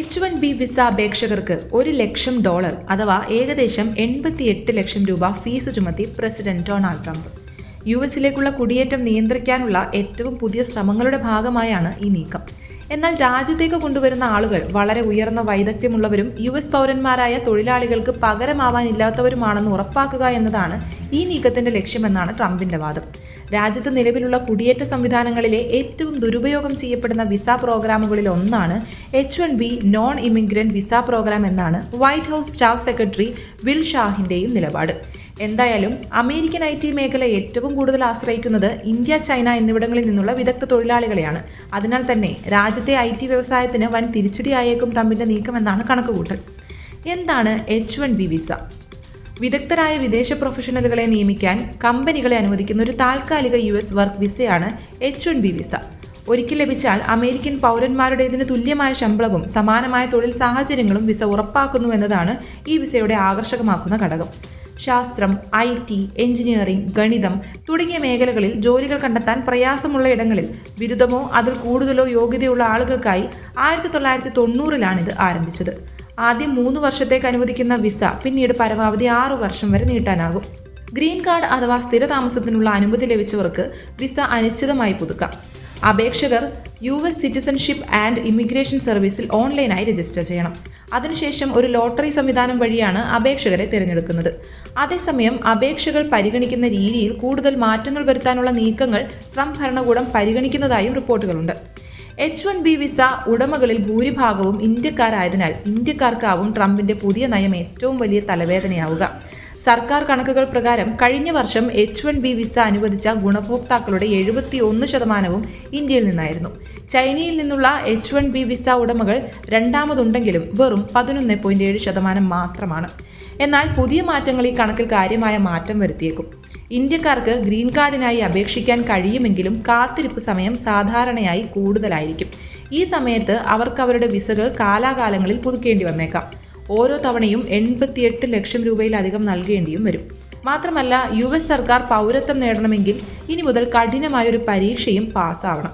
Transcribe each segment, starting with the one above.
H one B visa അപേക്ഷകർക്ക് ഒരു ലക്ഷം dollar അഥവാ ഏകദേശം എൺപത്തിയെട്ട് ലക്ഷം രൂപ ഫീസ് ചുമത്തി പ്രസിഡന്റ് ഡൊണാൾഡ് ട്രംപ്. യു എസിലേക്കുള്ള കുടിയേറ്റം നിയന്ത്രിക്കാനുള്ള ഏറ്റവും പുതിയ ശ്രമങ്ങളുടെ ഭാഗമായാണ് ഈ നീക്കം. എന്നാൽ രാജ്യത്തേക്ക് കൊണ്ടുവരുന്ന ആളുകൾ വളരെ ഉയർന്ന വൈദഗ്ധ്യമുള്ളവരും യു എസ് പൗരന്മാരായ തൊഴിലാളികൾക്ക് പകരമാവാനില്ലാത്തവരുമാണെന്ന് ഉറപ്പാക്കുക എന്നതാണ് ഈ നീക്കത്തിന്റെ ലക്ഷ്യമെന്നാണ് ട്രംപിന്റെ വാദം. രാജ്യത്ത് നിലവിലുള്ള കുടിയേറ്റ സംവിധാനങ്ങളിലെ ഏറ്റവും ദുരുപയോഗം ചെയ്യപ്പെടുന്ന വിസ പ്രോഗ്രാമുകളിൽ ഒന്നാണ് H one B non immigrant visa program എന്നാണ് White House staff secretary Will ഷാഹിന്റെയും നിലപാട്. എന്തായാലും അമേരിക്കൻ ഐ ടി മേഖല ഏറ്റവും കൂടുതൽ ആശ്രയിക്കുന്നത് ഇന്ത്യ ചൈന എന്നിവിടങ്ങളിൽ നിന്നുള്ള വിദഗ്ധ തൊഴിലാളികളെയാണ്. അതിനാൽ തന്നെ രാജ്യത്തെ ഐ ടി വ്യവസായത്തിന് വൻ തിരിച്ചടിയായേക്കും ട്രംപിന്റെ നീക്കമെന്നാണ് കണക്കുകൂട്ടൽ. എന്താണ് എച്ച് വൺ ബി വിസ? വിദഗ്ധരായ വിദേശ പ്രൊഫഷണലുകളെ നിയമിക്കാൻ കമ്പനികളെ അനുവദിക്കുന്ന ഒരു താൽക്കാലിക യു എസ് വർക്ക് വിസയാണ് എച്ച് വൺ ബി വിസ. ഒരിക്കൽ ലഭിച്ചാൽ അമേരിക്കൻ പൗരന്മാരുടേതിന് തുല്യമായ ശമ്പളവും സമാനമായ തൊഴിൽ സാഹചര്യങ്ങളും വിസ ഉറപ്പാക്കുന്നു എന്നതാണ് ഈ വിസയുടെ ആകർഷകമാക്കുന്ന ഘടകം. ശാസ്ത്രം ഐ ടി എഞ്ചിനീയറിംഗ് ഗണിതം തുടങ്ങിയ മേഖലകളിൽ ജോലികൾ കണ്ടെത്താൻ പ്രയാസമുള്ള ഇടങ്ങളിൽ ബിരുദമോ അതിൽ കൂടുതലോ യോഗ്യതയുള്ള ആളുകൾക്കായി ആയിരത്തി തൊള്ളായിരത്തി തൊണ്ണൂറിലാണിത് ആരംഭിച്ചത്. ആദ്യം മൂന്ന് വർഷത്തേക്ക് അനുവദിക്കുന്ന വിസ പിന്നീട് പരമാവധി ആറു വർഷം വരെ നീട്ടാനാകും. ഗ്രീൻ കാർഡ് അഥവാ സ്ഥിര താമസത്തിനുള്ള അനുമതി ലഭിച്ചവർക്ക് വിസ അനിശ്ചിതമായി പുതുക്കാം. അപേക്ഷകർ U S citizenship and immigration സർവീസിൽ ഓൺലൈനായി രജിസ്റ്റർ ചെയ്യണം. അതിനുശേഷം ഒരു ലോട്ടറി സംവിധാനം വഴിയാണ് അപേക്ഷകരെ തിരഞ്ഞെടുക്കുന്നത്. അതേസമയം അപേക്ഷകൾ പരിഗണിക്കുന്ന രീതിയിൽ കൂടുതൽ മാറ്റങ്ങൾ വരുത്താനുള്ള നീക്കങ്ങൾ ട്രംപ് ഭരണകൂടം പരിഗണിക്കുന്നതായും റിപ്പോർട്ടുകളുണ്ട്. എച്ച് വൺ ബി വിസ ഉടമകളിൽ ഭൂരിഭാഗവും ഇന്ത്യക്കാരായതിനാൽ ഇന്ത്യക്കാർക്കാവും ട്രംപിന്റെ പുതിയ നയം ഏറ്റവും വലിയ തലവേദനയാവുക. സർക്കാർ കണക്കുകൾ പ്രകാരം കഴിഞ്ഞ വർഷം എച്ച് വൺ ബി വിസ അനുവദിച്ച ഗുണഭോക്താക്കളുടെ എഴുപത്തി ഒന്ന് ശതമാനവും ഇന്ത്യയിൽ നിന്നായിരുന്നു. ചൈനയിൽ നിന്നുള്ള എച്ച് വൺ ബി വിസ ഉടമകൾ രണ്ടാമതുണ്ടെങ്കിലും വെറും പതിനൊന്ന് പോയിന്റ് ഏഴ് ശതമാനം മാത്രമാണ്. എന്നാൽ പുതിയ മാറ്റങ്ങൾ ഈ കണക്കിൽ കാര്യമായ മാറ്റം വരുത്തിയേക്കും. ഇന്ത്യക്കാർക്ക് ഗ്രീൻ കാർഡിനായി അപേക്ഷിക്കാൻ കഴിയുമെങ്കിലും കാത്തിരിപ്പ് സമയം സാധാരണയായി കൂടുതലായിരിക്കും. ഈ സമയത്ത് അവർക്ക് അവരുടെ വിസകൾ കാലാകാലങ്ങളിൽ പുതുക്കേണ്ടി വന്നേക്കാം. ഓരോ തവണയും എൺപത്തിയെട്ട് ലക്ഷം രൂപയിലധികം നൽകേണ്ടിയും വരും. മാത്രമല്ല യു എസ് സർക്കാർ പൗരത്വം നേടണമെങ്കിൽ ഇനി മുതൽ കഠിനമായൊരു പരീക്ഷയും പാസ്സാവണം.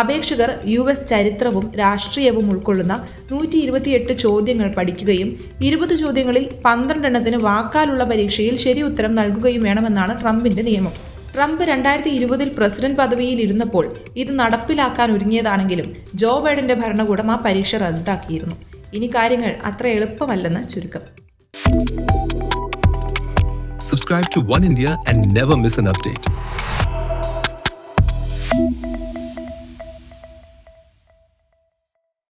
അപേക്ഷകർ യു എസ് ചരിത്രവും രാഷ്ട്രീയവും ഉൾക്കൊള്ളുന്ന നൂറ്റി ഇരുപത്തിയെട്ട് ചോദ്യങ്ങൾ പഠിക്കുകയും ഇരുപത് ചോദ്യങ്ങളിൽ പന്ത്രണ്ടെണ്ണത്തിന് വാക്കാലുള്ള പരീക്ഷയിൽ ശരി ഉത്തരം നൽകുകയും വേണമെന്നാണ് ട്രംപിന്റെ നിയമം. ട്രംപ് രണ്ടായിരത്തി ഇരുപതിൽ പ്രസിഡന്റ് പദവിയിൽ ഇരുന്നപ്പോൾ ഇത് നടപ്പിലാക്കാൻ ഒരുങ്ങിയതാണെങ്കിലും ജോ ബൈഡന്റെ ഭരണകൂടം ആ പരീക്ഷ റദ്ദാക്കിയിരുന്നു. ഇനി കാര്യങ്ങൾ അത്ര എളുപ്പമല്ലെന്ന് ചുരുക്കം. Subscribe to One India and never miss an update